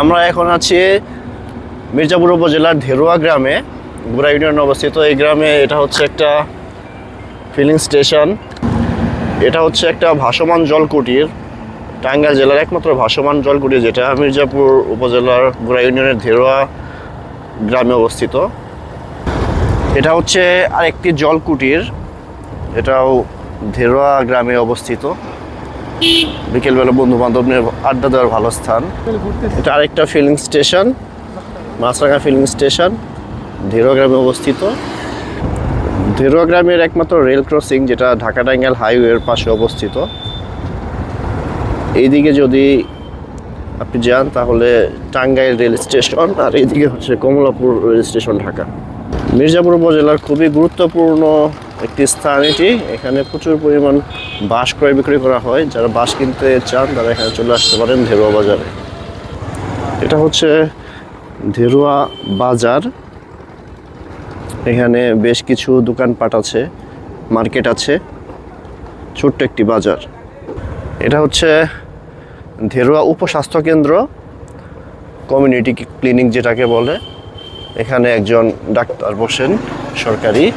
আমরা এখন আছি মির্জাপুর উপজেলার ধেরুয়া গ্রামে গুড়া ইউনিয়ন অবস্থিত। এই গ্রামে এটা হচ্ছে একটা ফিলিং স্টেশন এটা হচ্ছে একটা ভাসমান জলকুটির, টাঙ্গাইল জেলার একমাত্র ভাসমান জলকুটির যেটা মির্জাপুর উপজেলার গুড়া ইউনিয়নের ধেরুয়া গ্রামে অবস্থিত। এটা হচ্ছে আরেকটি জলকুটির, এটাও ধেরুয়া গ্রামে অবস্থিত। বিকেলবেলা বন্ধু বান্ধব নিয়ে আড্ডা দেওয়ার ভালো স্থান। এটা আরেকটা filling station Machranga filling station Dhiro গ্রামে অবস্থিত। ধীরো গ্রামের একমাত্র রেল ক্রসিং যেটা ঢাকা টাঙ্গাইল হাইওয়ের পাশে অবস্থিত। এইদিকে যদি আপনি যান, তাহলে টাঙ্গাইল রেল স্টেশন আর এইদিকে হচ্ছে কমলাপুর রেল স্টেশন ঢাকা। মির্জাপুর উপজেলার খুবই গুরুত্বপূর্ণ একটি স্থান এটি। এখানে প্রচুর পরিমাণ বাঁশ ক্রয় বিক্রয় করা হয়। যারা বাঁশ কিনতে চান, তারা এখানে চলে আসতে পারেন ধেরুয়া বাজারে। এটা হচ্ছে ধেরুয়া বাজার। এখানে বেশ কিছু দোকানপাট আছে, মার্কেট আছে। ছোট্ট একটি বাজার। এটা হচ্ছে ধেরুয়া উপস্বাস্থ্য কেন্দ্র, কমিউনিটি ক্লিনিক যেটাকে বলে। এখানে একজন ডাক্তার বসেন, সরকারি।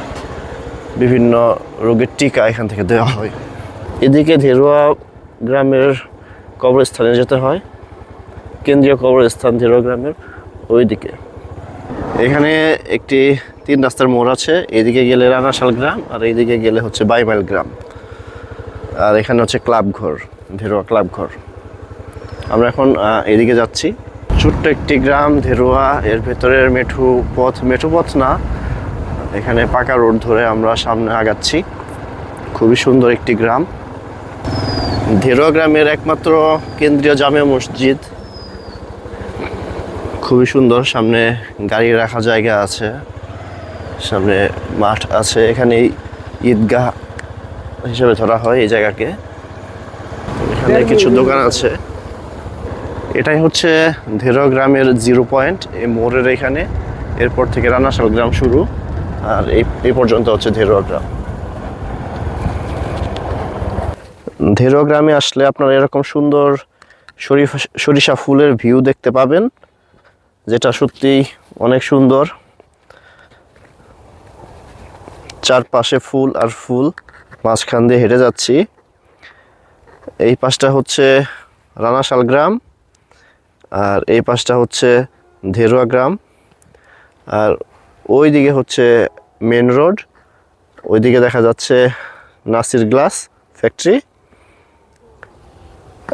বিভিন্ন রোগের টিকা এখান থেকে দেওয়া হয়। এদিকে ধেরুয়া গ্রামের কবরস্থানে যেতে হয়। কেন্দ্রীয় কবরস্থান ধেরুয়া গ্রামের ওইদিকে। এখানে একটি তিন রাস্তার মোড় আছে। এদিকে গেলে রানাশাল গ্রাম আর এইদিকে গেলে হচ্ছে বাইমাইল গ্রাম। আর এখানে হচ্ছে ক্লাব ঘর, ধেরুয়া ক্লাব ঘর। আমরা এখন এদিকে যাচ্ছি। ছোট্ট একটি গ্রাম ধেরুয়া, এর ভেতরের মেঠু পথ। মেঠু পথ না এখানে পাকা রোড ধরে আমরা সামনে আগাচ্ছি। খুবই সুন্দর একটি গ্রাম। ধেরুয়া গ্রামের একমাত্র কেন্দ্রীয় জামে মসজিদ। খুবই সুন্দর, সামনে গাড়ি রাখার জায়গা আছে। সামনে মাঠ আছে এখানে ঈদগাহ হিসেবে ধরা হয় এই জায়গাকে। এখানে কিছু দোকান আছে। এটাই হচ্ছে ধেরো গ্রামের জিরো পয়েন্ট এই মোড়ের এখানে। এরপর থেকে রানাশাল গ্রাম শুরু। আর এই এই পর্যন্ত হচ্ছে ধেরুয়া গ্রাম ধেরুয়া গ্রামে আসলে আপনারা এরকম সুন্দর সরিফা সরিষা ফুলের ভিউ দেখতে পাবেন, যেটা সত্যি অনেক সুন্দর। চারপাশে ফুল আর ফুল, মাঝখান দিয়ে হেঁটে যাচ্ছি। এই পাশটা হচ্ছে রানাশাল গ্রাম, আর এই পাশটা হচ্ছে ধেরুয়া গ্রাম আর ওই দিকে হচ্ছে মেন রোড ওইদিকে দেখা যাচ্ছে নাসির গ্লাস ফ্যাক্টরি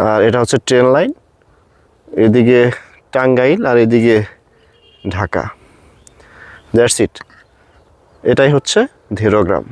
আর এটা হচ্ছে ট্রেন লাইন এদিকে টাঙ্গাইল আর এদিকে ঢাকা। দ্যাটস ইট এটাই হচ্ছে ধেরো গ্রাম